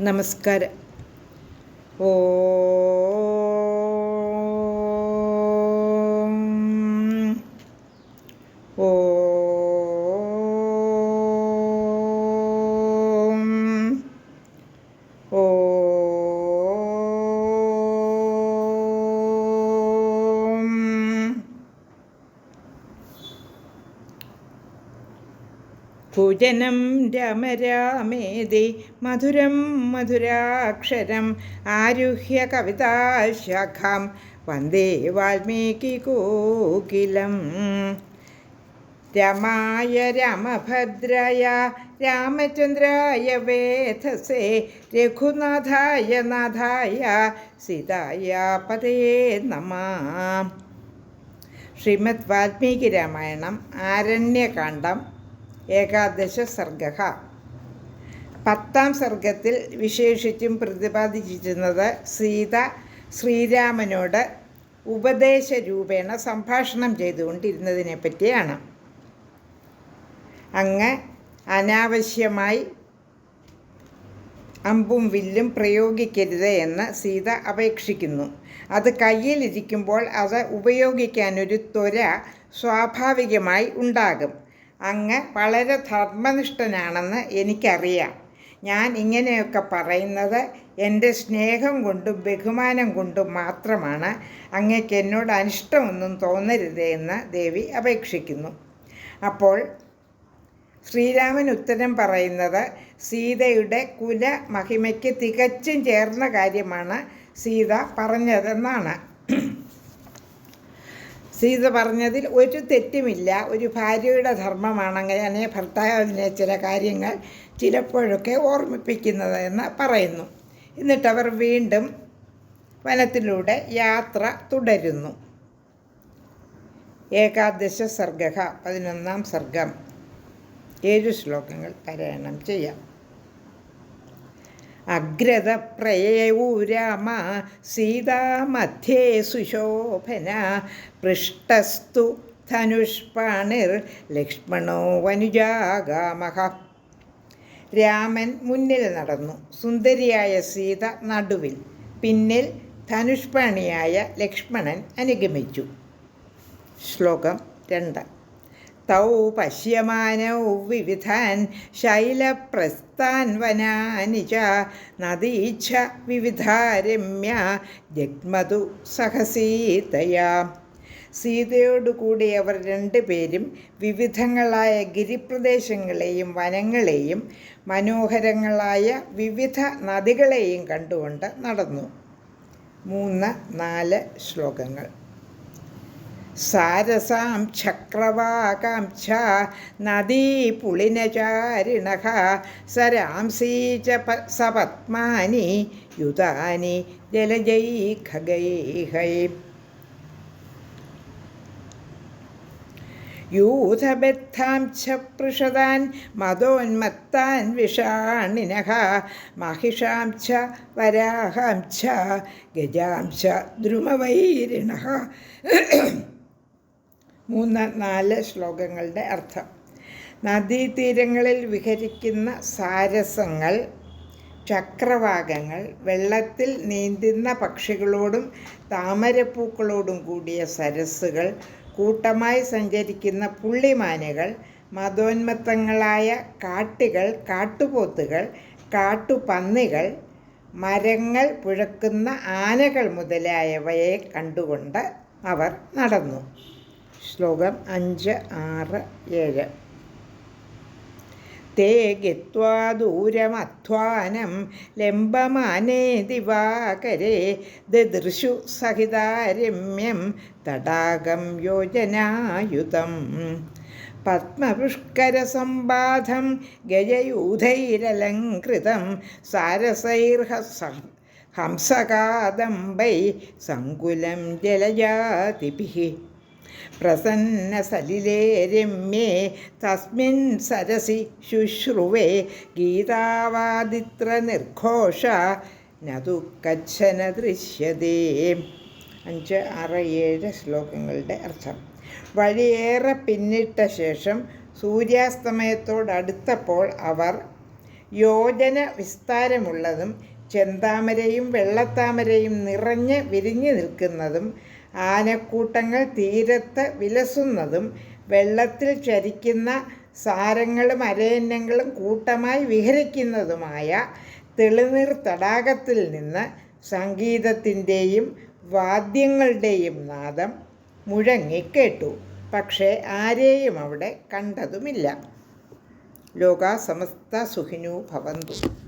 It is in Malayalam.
നമസ്കാരം. ഓ ഭുജനം രമ രാമേതി മധുരം മധുരാക്ഷരം ആരുഹ്യ കവിതാശാഖാം വന്ദേ വാൽമീകി കോകിലം. രമായ രമഭദ്രയ രാമചന്ദ്രായ വേധസേ രഘുനാഥായ നാഥായ സീതായ പതേ നമ. ശ്രീമദ് വാൽമീകി രാമായണം ആരണ്യകാന്ഡം ഏകാദശ സർഗ. പത്താം സർഗത്തിൽ വിശേഷിച്ചും പ്രതിപാദിച്ചിരുന്നത് സീത ശ്രീരാമനോട് ഉപദേശ രൂപേണ സംഭാഷണം ചെയ്തുകൊണ്ടിരുന്നതിനെ പറ്റിയാണ്. അങ്ങ് അനാവശ്യമായി അമ്പും വില്ലും പ്രയോഗിക്കരുത് എന്ന് സീത അപേക്ഷിക്കുന്നു. അത് കയ്യിലിരിക്കുമ്പോൾ അത് ഉപയോഗിക്കാനൊരു ത്വര സ്വാഭാവികമായി ഉണ്ടാകും. അങ്ങ് വളരെ ധർമ്മനിഷ്ഠനാണെന്ന് എനിക്കറിയാം. ഞാൻ ഇങ്ങനെയൊക്കെ പറയുന്നത് എന്റെ സ്നേഹം കൊണ്ടും ബഹുമാനം കൊണ്ടും മാത്രമാണ്. അങ്ങേക്ക് എന്നോട് അനിഷ്ടമൊന്നും തോന്നരുതേ എന്ന് ദേവി അപേക്ഷിക്കുന്നു. അപ്പോൾ ശ്രീരാമൻ ഉത്തരം പറയുന്നത് സീതയുടെ കുല മഹിമയ്ക്ക് തികച്ചും ചേർന്ന കാര്യമാണ് സീത പറഞ്ഞതെന്നാണ്. സീത പറഞ്ഞതിൽ ഒരു തെറ്റുമില്ല. ഒരു ഭാര്യയുടെ ധർമ്മമാണ് അങ്ങനെ ഭർത്താവിനെ ചില കാര്യങ്ങൾ ചിലപ്പോഴൊക്കെ ഓർമ്മിപ്പിക്കുന്നത് എന്ന് പറയുന്നു. എന്നിട്ടവർ വീണ്ടും വനത്തിലൂടെ യാത്ര തുടരുന്നു. ഏകാദശ സർഗ പതിനൊന്നാം സർഗം. ഏഴ് ശ്ലോകങ്ങൾ പാരായണം ചെയ്യാം. അഗ്രത പ്രയയൂരാമ സീതാമധ്യേ സുശോഭന പൃഷ്ടസ്തു ധനുഷ്പാണിർ ലക്ഷ്മണോ വനുജാഗാമഹ. രാമൻ മുന്നിൽ നടന്നു. സുന്ദരിയായ സീത നടുവിൽ. പിന്നിൽ ധനുഷ്പാണിയായ ലക്ഷ്മണൻ അനുഗമിച്ചു. ശ്ലോകം രണ്ട്. തൗ പശ്യമാനൗ വിവിധാൻ ശൈലപ്രസ്ഥാൻ വനാനി ച നദീച്ഛ വിവിധാരമ്യ ജഗ്മതു സഹസീതയാ. സീതയോടുകൂടി അവർ രണ്ടുപേരും വിവിധങ്ങളായ ഗിരിപ്രദേശങ്ങളെയും വനങ്ങളെയും മനോഹരങ്ങളായ വിവിധ നദികളെയും കണ്ടുകൊണ്ട് നടന്നു. മൂന്ന് നാല് ശ്ലോകങ്ങൾ. സാരസാം ചക്രവാകാംക്ഷ നദീ പുളിനചാരിണ സരാംസീ ച സപത്മാനി യുതാനി ജലജൈ ഖഗൈഹൈ യൂഥബദ്ധാം ച പൃഷതാൻ മതോന്മത്താൻ വിഷാണിന മഹിഷാം ച വരാഹാം ച ഗജാം ച ദ്രുമവൈരിണ മൂന്ന് നാല് ശ്ലോകങ്ങളുടെ അർത്ഥം. നദീതീരങ്ങളിൽ വിഹരിക്കുന്ന സാരസങ്ങൾ ചക്രവാകങ്ങൾ വെള്ളത്തിൽ നീന്തുന്ന പക്ഷികളോടും താമരപ്പൂക്കളോടും കൂടിയ സരസ്സുകൾ കൂട്ടമായി സഞ്ചരിക്കുന്ന പുള്ളിമാനുകൾ മതോന്മത്തങ്ങളായ കാട്ടികൾ കാട്ടുപോത്തുകൾ കാട്ടുപന്നികൾ മരങ്ങൾ പുഴക്കുന്ന ആനകൾ മുതലായവയെ കണ്ടുകൊണ്ട് അവർ നടന്നു. ശ്ലോകം അഞ്ച് ആറ് ഏഴ്. തേ ഗത്വാ ദൂരമധ്വാനം ലംബമാനേ ദിവാകരേ ദദൃശു സഹിതാരമ്യം തടാകം യോജനായുധം. പത്മപുഷ്കരസമ്പാധം ഗജയൂഥൈരലങ്കൃതം സാരസൈർഹ ഹംസകാദംബൈ സങ്കുലം ജലജാതിഭിः. പ്രസന്നസലിലേ രമ്യേ തസ്മിൻ സരസി ശുശ്രുവേ ഗീതാവാദിത്ര നിർഘോഷ നതു കച്ഛന ദൃശ്യതേ അഞ്ച് ആറ് ഏഴ് ശ്ലോകങ്ങളുടെ അർത്ഥം. വഴിയേറെ പിന്നിട്ട ശേഷം സൂര്യാസ്തമയത്തോടടുത്തപ്പോൾ അവർ യോജന വിസ്താരമുള്ളതും ചെന്താമരയും വെള്ളത്താമരയും നിറഞ്ഞ് വിരിഞ്ഞു നിൽക്കുന്നതും ആനക്കൂട്ടങ്ങൾ തീരത്ത് വിലസുന്നതും വെള്ളത്തിൽ ചരിക്കുന്ന സാരങ്ങളും അരയന്നങ്ങളും കൂട്ടമായി വിഹരിക്കുന്നതുമായ തെളിനീർ തടാകത്തിൽ നിന്ന് സംഗീതത്തിന്റെയും വാദ്യങ്ങളുടെയും നാദം മുഴങ്ങിക്കേട്ടു പക്ഷേ ആരെയും അവിടെ കണ്ടതുമില്ല. ലോക സമസ്ത സുഖിനു ഭവന്തു.